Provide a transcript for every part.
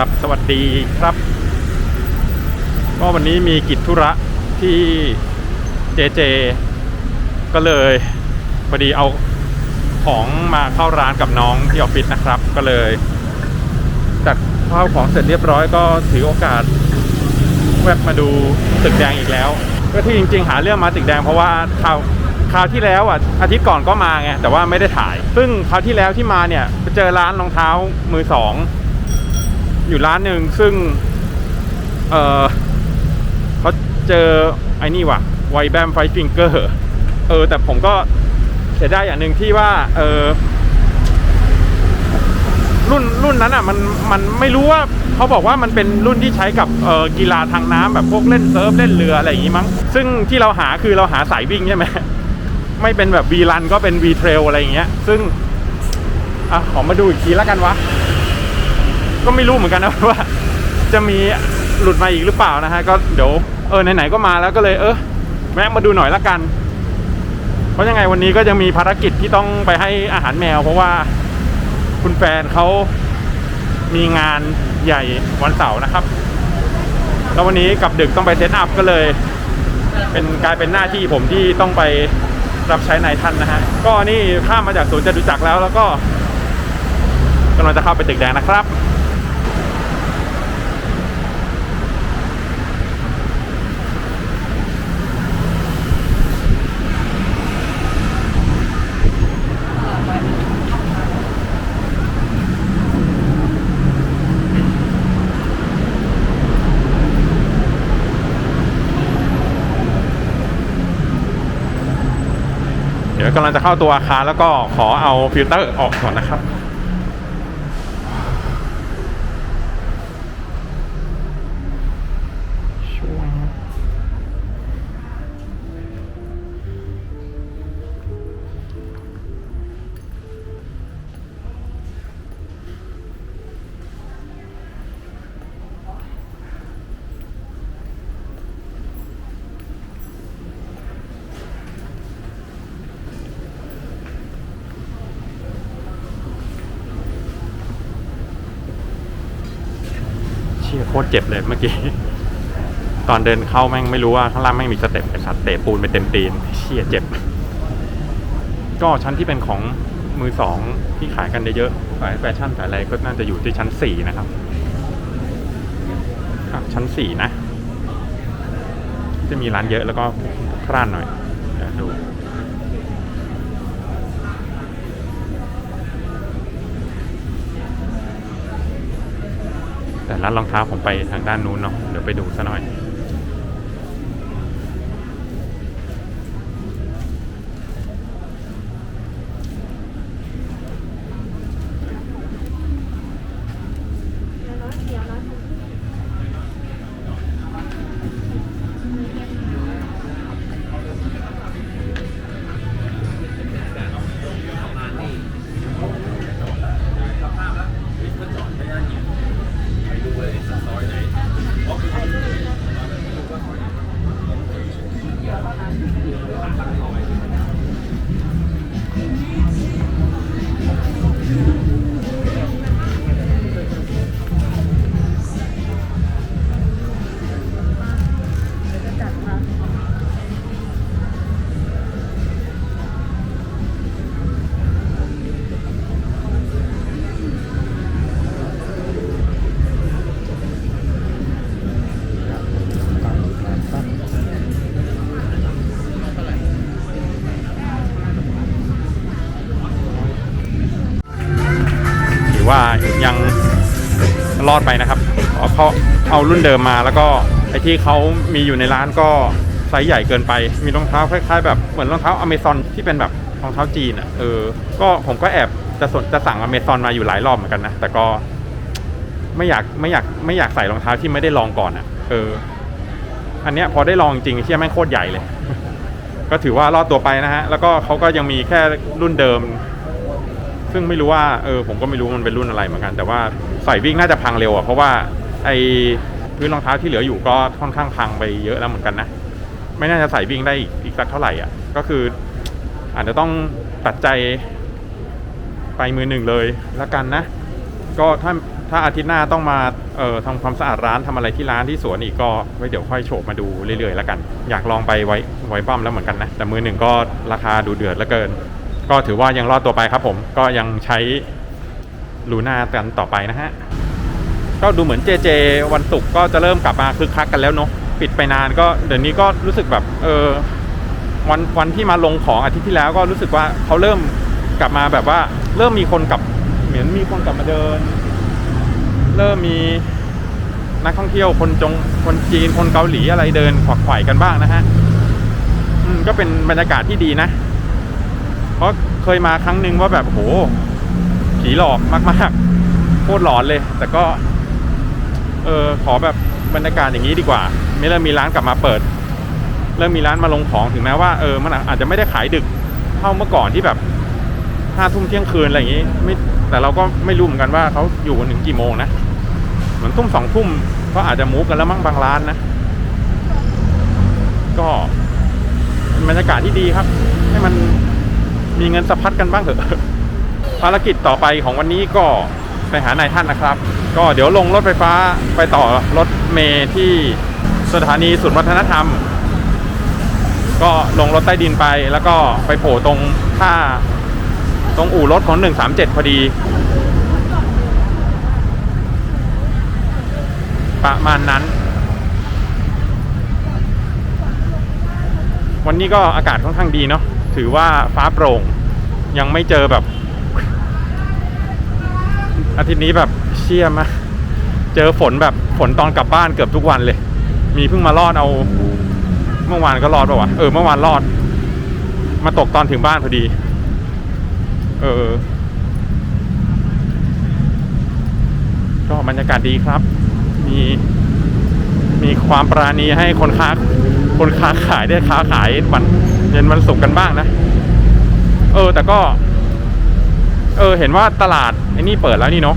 ครับสวัสดีครับ ก็วันนี้มีกิจธุระที่เจเจ ก็เลยพอดีเอาของมาเข้าร้านกับน้องที่ออฟฟิศนะครับ ก็เลยจัดข้าวของเสร็จเรียบร้อยก็ถือโอกาสแวบมาดูตึกแดงอีกแล้ว ก็ที่จริง ๆ หาเรื่องมาตึกแดงเพราะว่าคราวคราวที่แล้วอะอาทิตย์ก่อนก็มาไงแต่ว่าไม่ได้ถ่าย ซึ่งคราวที่แล้วที่มาเนี่ยไปเจอร้านรองเท้ามือสอง อยู่ร้านหนึ่งซึ่ง เออเขาเจอไอ้นี่ว่ะไวแบมไฟฟิงเกอร์เออ แต่ผมก็เสียดายอย่างหนึ่งที่ว่า เออรุ่นรุ่นนั้นอะมันมันไม่รู้ว่าเขาบอกว่ามันเป็นรุ่นที่ใช้กับเออกีฬาทางน้ำแบบพวกเล่นเซิร์ฟเล่นเรืออะไรอย่างงี้มั้ง ซึ่งที่เราหาคือเราหาสายวิ่งใช่ไหมไม่เป็นแบบวีรันก็เป็นวีเทรลอะไรอย่างเงี้ย ซึ่งอะขอมาดูอีกทีแล้วกันวะ ก็ไม่รู้เหมือนกันนะว่า จะมีหลุดมาอีกหรือเปล่านะฮะก็เดี๋ยวเออไหนๆก็มาแล้วก็เลยเออแวะมาดูหน่อยละกัน เพราะยังไงวันนี้ก็ยังมีภารกิจที่ต้องไปให้อาหารแมว เพราะว่าคุณแฟนเขามีงานใหญ่วันเสาร์นะครับ แล้ววันนี้กับดึกต้องไปเซตอัพก็เลย เป็นกลายเป็นหน้าที่ผมที่ต้องไปรับใช้นายท่านนะฮะ ก็นี่ข้ามมาจากศูนจตุจักรแล้วแล้วก็กำลังจะเข้าไปตึกแดงนะครับ กำลังจะเข้าตัวอาคารแล้วก็ขอเอาฟิลเตอร์ออกก่อนนะครับ ตรเจ็บเลยเมื่อกี้ ตอนเดินเข้าแม่งไม่รู้ว่าข้างล่างแม่งมีสเต็ปไอ้สัตว์เตะปูนไปเต็มตีนเชี่ยเจ็บ ก็ชั้นที่เป็นของมือสองที่ขายกันเยอะๆขายแฟชั่นขายอะไรก็น่าจะอยู่ที่ชั้นสี่นะครับชั้นสี่นะ จะมีร้านเยอะแล้วก็พร่านหน่อยเดี๋ยวดู แต่ร้านรองเท้าผมไปทางด้านนู้นเนาะเดี๋ยวไปดูซะหน่อย อดไปนะครับเพราะเขาเอารุ่นเดิมมาแล้วก็ไอ้ที่เขามีอยู่ในร้านก็ไซส์ใหญ่เกินไป มีรองเท้าคล้ายๆ แบบเหมือนรองเท้าอเมซอนที่เป็นแบบรองเท้าจีนอะเออ ก็ผมก็แอบจะสนจะสั่งอเมซอนมาอยู่หลายรอบเหมือนกันนะ แต่ก็ไม่อยากไม่อยากไม่อยากใส่รองเท้าที่ไม่ได้ลองก่อนอะ เออ อันเนี้ยพอได้ลองจริงเชี่ยแม่งโคตรใหญ่เลย ก็ถือว่ารอดตัวไปนะฮะ แล้วก็เขาก็ยังมีแค่รุ่นเดิม ซึ่งไม่รู้ว่า เออ ผมก็ไม่รู้มันเป็นรุ่นอะไรเหมือนกัน แต่ว่า ใส่วิ่งน่าจะพังเร็วอะเพราะว่าไอพื้นรองเท้าที่เหลืออยู่ก็ค่อนข้างพังไปเยอะแล้วเหมือนกันนะ ไม่น่าจะใส่วิ่งได้อีกสักเท่าไหร่อะ ก็คืออาจจะต้องตัดใจไปมือหนึ่งเลยล้วกันนะ ก็ถ้าถ้าอาทิตย์หน้าต้องมาเอ่อทำความสะอาดร้านทำอะไรที่ร้านที่สวนอีกก็ไว้เดี๋ยวค่อยโฉบมาดูเรื่อยๆแล้วกัน อยากลองไปไว้ไว้ปั้มแล้วเหมือนกันนะ แต่มือหนึ่งก็ราคาดูเดือดเหลือเกิน ก็ถือว่ายังรอดตัวไปครับผมก็ยังใช้ ลูน่ากันต่อไปนะฮะ ก็ดูเหมือนเจเจวันศุกร์ก็จะเริ่มกลับมาคึกคักกันแล้วเนาะปิดไปนานก็เดี๋ยวนี้ก็รู้สึกแบบเออวันวันที่มาลงของอาทิตย์ที่แล้วก็รู้สึกว่าเขาเริ่มกลับมาแบบว่า เริ่มมีคนกลับเหมือนมีคนกลับมาเดิน เริ่มมีนักท่องเที่ยวคนจงคนจีนคนเกาหลีอะไรเดินขวักไขว่กันบ้างนะฮะอืมก็เป็นบรรยากาศที่ดีนะ เพราะเคยมาครั้งหนึ่งว่าแบบโห ผีหลอกมากๆโคตรหลอนเลย แต่ก็ เออขอแบบบรรยากาศอย่างนี้ดีกว่า ไม่เริ่มมีร้านกลับมาเปิด เริ่มมีร้านมาลงของถึงแม้ว่าเออมันอาจจะไม่ได้ขายดึกเท่าเมื่อก่อนที่แบบห้าทุ่มเที่ยงคืนอะไรอย่างนี้ไม่แต่เราก็ไม่รู้เหมือนกันว่าเขาอยู่กันถึงกี่โมงนะเหมือนทุ่มสองทุ่มก็อาจจะมูฟกันแล้วมั้งบางร้านนะ ก็บรรยากาศที่ดีครับ ให้มันมีเงินสะพัดกันบ้างเถอะ ภารกิจต่อไปของวันนี้ก็ไปหานายท่านนะครับ ก็เดี๋ยวลงรถไฟฟ้าไปต่อรถเมล์ที่สถานีศูนย์วัฒนธรรม ก็ลงรถใต้ดินไปแล้วก็ไปโผล่ตรงท่าตรงอู่รถของ 137 พอดี ประมาณนั้น วันนี้ก็อากาศค่อนข้างดีเนาะถือว่าฟ้าโปร่งยังไม่เจอแบบ อาทิตย์นี้แบบเชี่ยมากเจอฝนแบบฝนตอนกลับบ้านเกือบทุกวันเลย มีเพิ่งมารอดเอา เมื่อวานก็รอดปะวะเออเมื่อวานรอด มาตกตอนถึงบ้านพอดี เออ ก็บรรยากาศดีครับ มีมีความปราณีให้คนค้า คนค้าขายได้ค้าขายวันเย็นวันศุกร์กันบ้างนะ เออ แต่ก็ เออ เห็นว่าตลาดไอ้นี่เปิดแล้วนี่เนาะ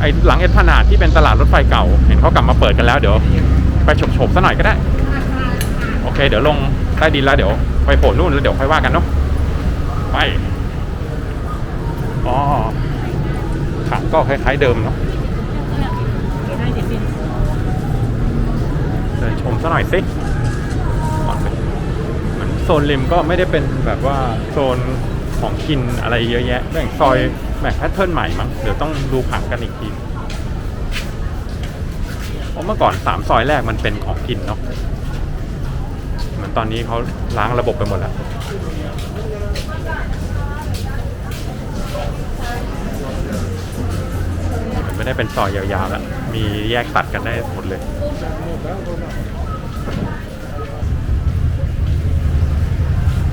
ไอ้หลังเอ็ดพนาดที่เป็นตลาดรถไฟเก่า เห็นเขากลับมาเปิดกันแล้วเดี๋ยว ไปฉบๆซะหน่อยก็ได้ โอเค เดี๋ยวลงใต้ดินแล้วเดี๋ยวไปโผล่นู่นแล้วเดี๋ยวค่อยว่ากันเนาะไปอ๋อถังก็คล้ายๆเดิมเนาะเดินชมซะหน่อยสิเหมือนโซนริมก็ไม่ได้เป็นแบบว่าโซน ของกินอะไรเยอะแยะแบ่งซอยแบ่งแพทเทิร์นใหม่มั้งเดี๋ยวต้องดูผังกันอีกทีเพราะเมื่อก่อนสามซอยแรกมันเป็นของกินเนาะเหมือนตอนนี้เขาล้างระบบไปหมดแล้วมันไม่ได้เป็นซอยยาวๆแล้ว มีแยกตัดกันได้หมดเลย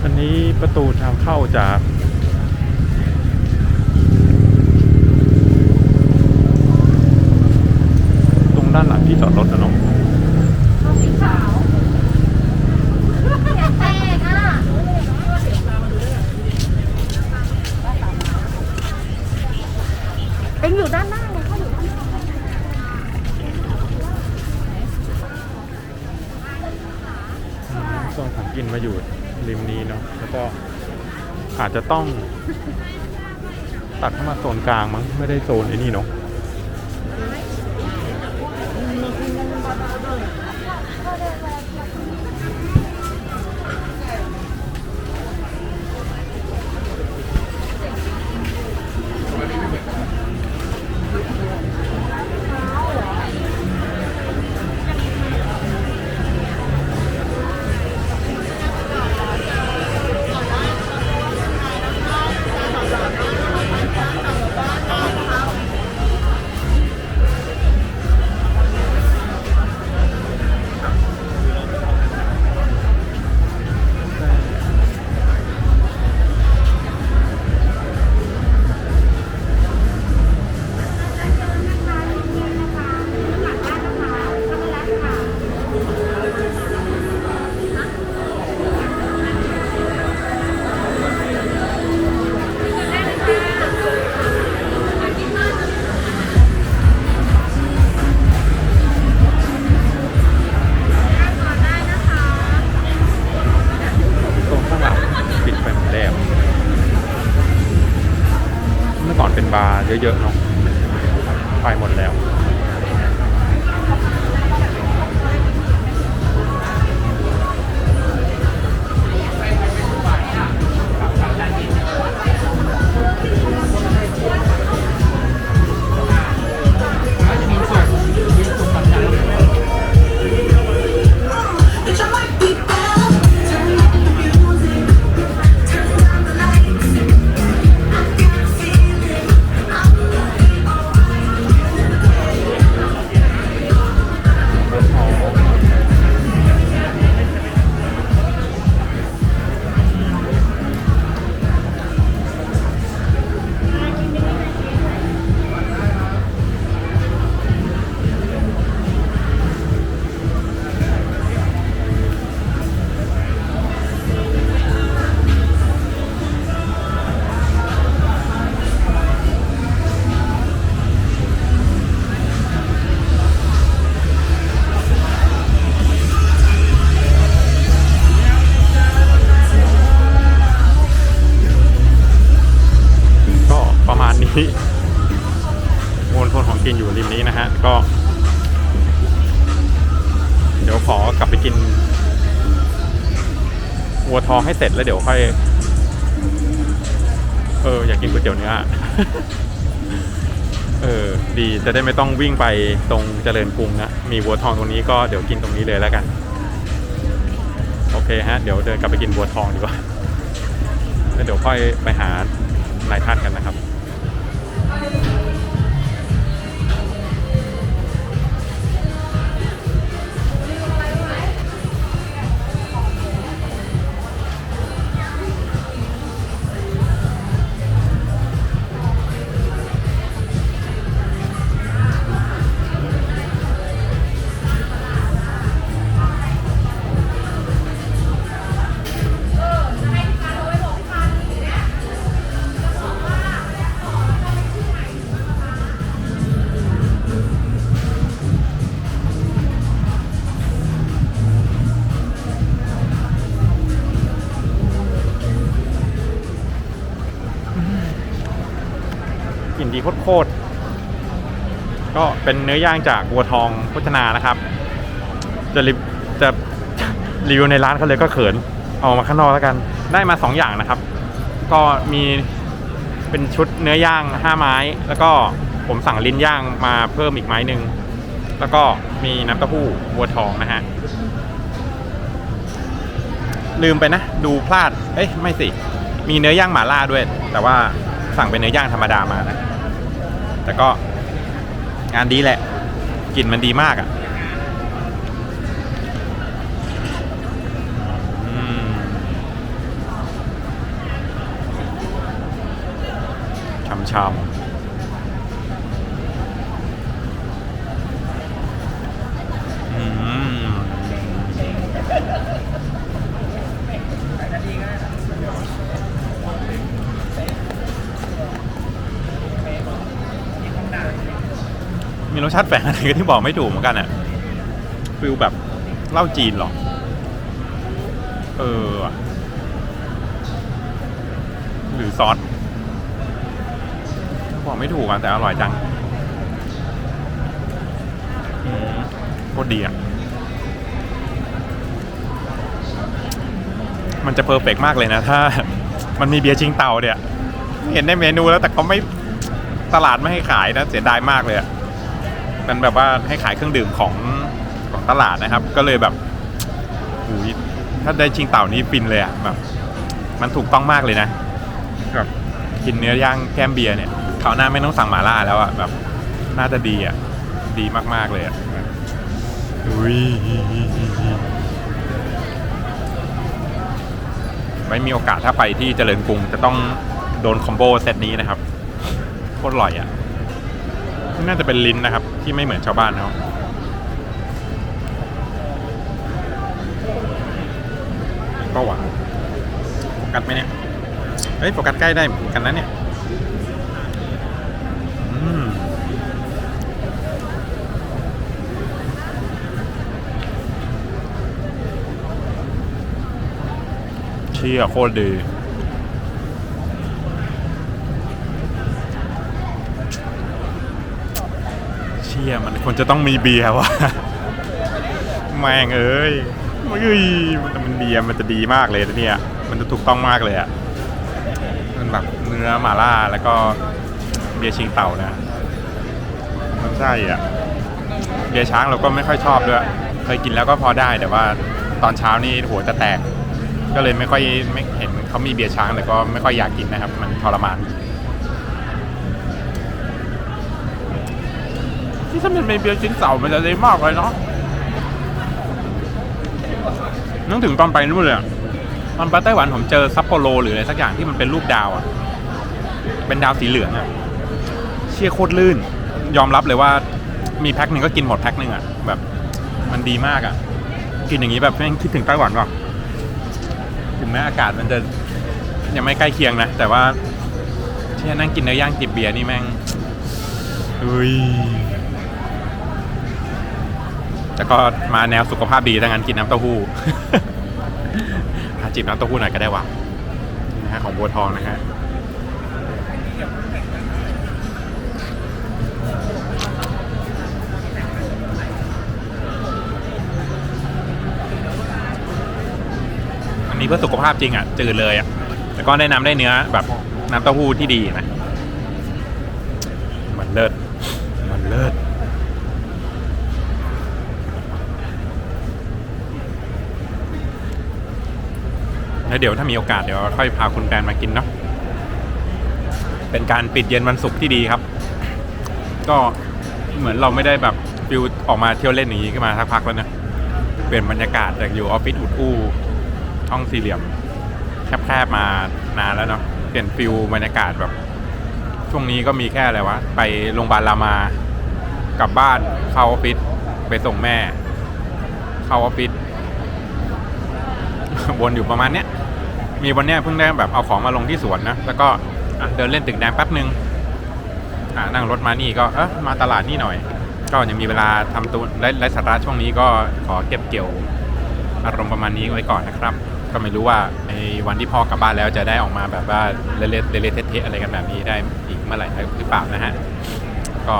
อันนี้ประตูทางเข้าจาก ตรงด้านหลังที่ จอดรถนะเนาะเป็นอยู่ด้านหน้าไงเขาอยู่ด้านหน้าโซนของกินมาอยู่ริมนี้เนาะแล้วก็อาจจะต้อง ตัดเข้ามาโซนกลางมั้งไม่ได้โซนไอ้นี่เนาะ whatever. บาร์เยอะๆเนาะไปหมดแล้ว อให้เสร็จแล้วเดี๋ยวค่อย เออ อยากกินก๋วยเตี๋ยวเนื้อ เออ ดีจะได้ไม่ต้องวิ่งไปตรงเจริญกรุงนะ มีวัวทองตรงนี้ก็เดี๋ยวกินตรงนี้เลยแล้วกัน โอเคฮะ เดี๋ยวเดินกลับไปกินวัวทองดีกว่าแล้วเดี๋ยวค่อยไปหานายท่านกันนะครับ ดีโคตรก็เป็นเนื้อย่างจากวัวทองโภชนานะครับ จะรีจะรีวิวในร้านเขาเลยก็เขินเอามาข้างนอกแล้วกัน ได้มาสองอย่างนะครับ ก็มีเป็นชุดเนื้อย่างห้าไม้ แล้วก็ผมสั่งลิ้นย่างมาเพิ่มอีกไม้หนึ่งแล้วก็มีน้ำเต้าหู้วัวทองนะฮะลืมไปนะ ดูพลาด เอ้ยไม่สิ มีเนื้อย่างหมาล่าด้วย แต่ว่าสั่งเป็นเนื้อย่างธรรมดามานะ แต่ก็งานดีแหละกลิ่นมันดีมากอะ่ะช่ำๆอืม มีรส ชาติแฝงอะไรก็ที่บอกไม่ถูกเหมือนกันอะฟิลแบบเหล้าจีนหรอ เออ หรือซอสบอกไม่ถูกอะแต่อร่อยจังโคตรดีอะ มันจะเพอร์เฟกต์มากเลยนะ ถ้า มันมีเบียร์ชิงเตาเนี่ย เห็นในเมนูแล้วแต่เขาไม่ตลาดไม่ให้ขายนะ เสียดายมากเลยอะ มันแบบว่าให้ขายเครื่องดื่มของของตลาดนะครับ ก็เลยแบบหูยถ้าได้ชิงเต่านี้ฟินเลยอะแบบ มันถูกต้องมากเลยนะแบบกินเนื้อย่างแก้มเบียร์เนี่ยคราวหน้าไม่ต้องสั่งหมาล่าแล้วอะแบบ น่าจะดีอะดีมากๆเลยอะอุ้ยไม่มีโอกาสถ้าไปที่เจริญกรุงจะต้องโดนคอมโบเซตนี้นะครับโคตรอร่อยอะ น่าจะเป็นลิ้นนะครับ ที่ไม่เหมือนชาวบ้านเขาก็หวานโฟกัสไหมเนี่ย เฮ้ยโฟกัสใกล้ได้เหมือนกันนะเนี่ยเชี่ยโคตรดี ฮียมันควรจะต้องมีเบียร์วะแม่งเอ้ยมันมันเบียร์มันจะดีมากเลยนะเนี่ย มันจะถูกต้องมากเลยอะมันแบบเนื้อหม่าล่าแล้วก็เบียร์ชิงเต่านะ มันใช่อะ เบียร์ช้างเราก็ไม่ค่อยชอบด้วย เคยกินแล้วก็พอได้แต่ว่าตอนเช้านี่หัวจะแตก ก็เลยไม่ค่อยไม่เห็นเขามีเบียร์ช้างแต่ก็ไม่ค่อยอยากกินนะครับ มันทรมาน ที่ถ้ามันเป็นเบียร์ชิ้นเต่ามันจะเลยมากเลยเนาะนึกถึงตอนไปนู่นเลยตอนไปไต้หวันผมเจอซัปโปโรหรืออะไรสักอย่างที่มันเป็นรูปดาวอะเป็นดาวสีเหลืองอะเชี่ยโคตรลื่น ยอมรับเลยว่ามีแพ็คหนึ่งก็กินหมดแพ็คหนึ่งอะแบบ มันดีมากอะกินอย่างนี้แบบแม่งคิดถึงไต้หวันว่ะถึงแม้อากาศมันจะยังไม่ใกล้เคียงนะ แต่ว่าเชี่นั่งกินเนื้อย่างจิบเบียร์นี่แม่งเฮ้ย แต่ก็มาแนวสุขภาพดีถ้างั้นกินน้ำเต้าหู้ หาจิบน้ำเต้าหู้หน่อยก็ได้วะนี่นะฮะของบัวทองนะฮะอันนี้เพื่อสุขภาพจริงอะจืดเลยอะแต่ก็ได้น้ำได้เนื้อแบบน้ำเต้าหู้ที่ดีนะ มันเลิศมันเลิศ แล้วเดี๋ยวถ้ามีโอกาสเดี๋ยวค่อยพาคุณแฟนมากินเนาะเป็นการปิดเย็นวันศุกร์ที่ดีครับ ก็เหมือนเราไม่ได้แบบฟิลออกมาเที่ยวเล่นอย่างนี้ขึ้นมาสักพักแล้วนะเปลี่ยนบรรยากาศจากอยู่ออฟฟิศอุดอู้ห้องสี่เหลี่ยมแคบๆมานานแล้วเนาะเปลี่ยนฟิลบรรยากาศแบบ ช่วงนี้ก็มีแค่อะไรวะ ไปโรงพยาบาลรามากลับบ้านเข้าออฟฟิศไปส่งแม่ เข้าออฟฟิศวนอยู่ประมาณเนี้ย มีวันเนี้ยเพิ่งได้แบบเอาของมาลงที่สวนนะ แล้วก็อะเดินเล่นตึกแดงแป๊บนึงอะนั่งรถมานี่ก็เออมาตลาดนี่หน่อย ก็ยังมีเวลาทำตัวและและสาระช่วงนี้ก็ขอเก็บเกี่ยวอารมณ์ประมาณนี้ไว้ก่อนนะครับ ก็ไม่รู้ว่าไอ้วันที่พ่อกลับบ้านแล้วจะได้ออกมาแบบว่าเละเละเละเทะๆอะไรกันแบบนี้ได้อีกเมื่อไหร่หรือเปล่านะฮะ ก็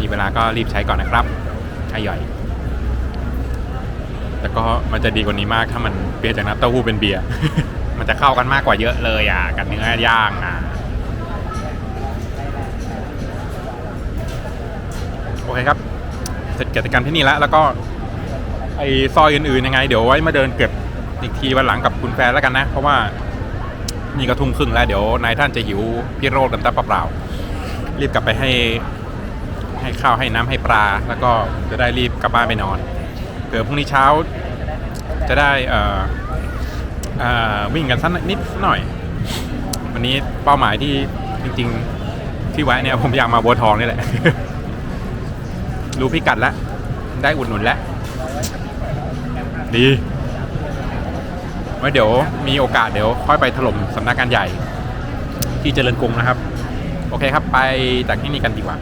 มีเวลาก็รีบใช้ก่อนนะครับใช้ย่อย แต่ก็มันจะดีกว่านี้มากถ้ามันเปลี่ยนจากน้ำเต้าหู้เป็นเบียร์ มันจะเข้ากันมากกว่าเยอะเลยอะกับเนื้อย่างอะโอเคครับเสร็จกิจกรรมที่นี่แล้ว แล้วก็ไอซอยอื่นๆยังไง เดี๋ยวไว้มาเดินเก็บอีกทีวันหลังกับคุณแฟนแล้วกันนะ เพราะว่านี่ก็ทุ่มครึ่งแล้วเดี๋ยวนายท่านจะหิวพี่โรดกันตาเปล่ารีบกลับไปให้ให้ข้าวให้น้ำให้ปลา แล้วก็จะได้รีบกลับบ้านไปนอน เผื่อพรุ่งนี้เช้าจะได้เอ่อเอ่อวิ่งกันสักนิดหน่อย วันนี้เป้าหมายที่จริง ๆ ที่ไว้เนี่ยผมอยากมาบัวทองนี่แหละ รู้พิกัดแล้ว ได้อุดหนุนแล้ว ดีไว้เดี๋ยวมีโอกาสเดี๋ยวค่อยไปถล่มสำนักงานใหญ่ ที่เจริญกรุงนะครับ โอเคครับไปจากที่นี่กันดีกว่า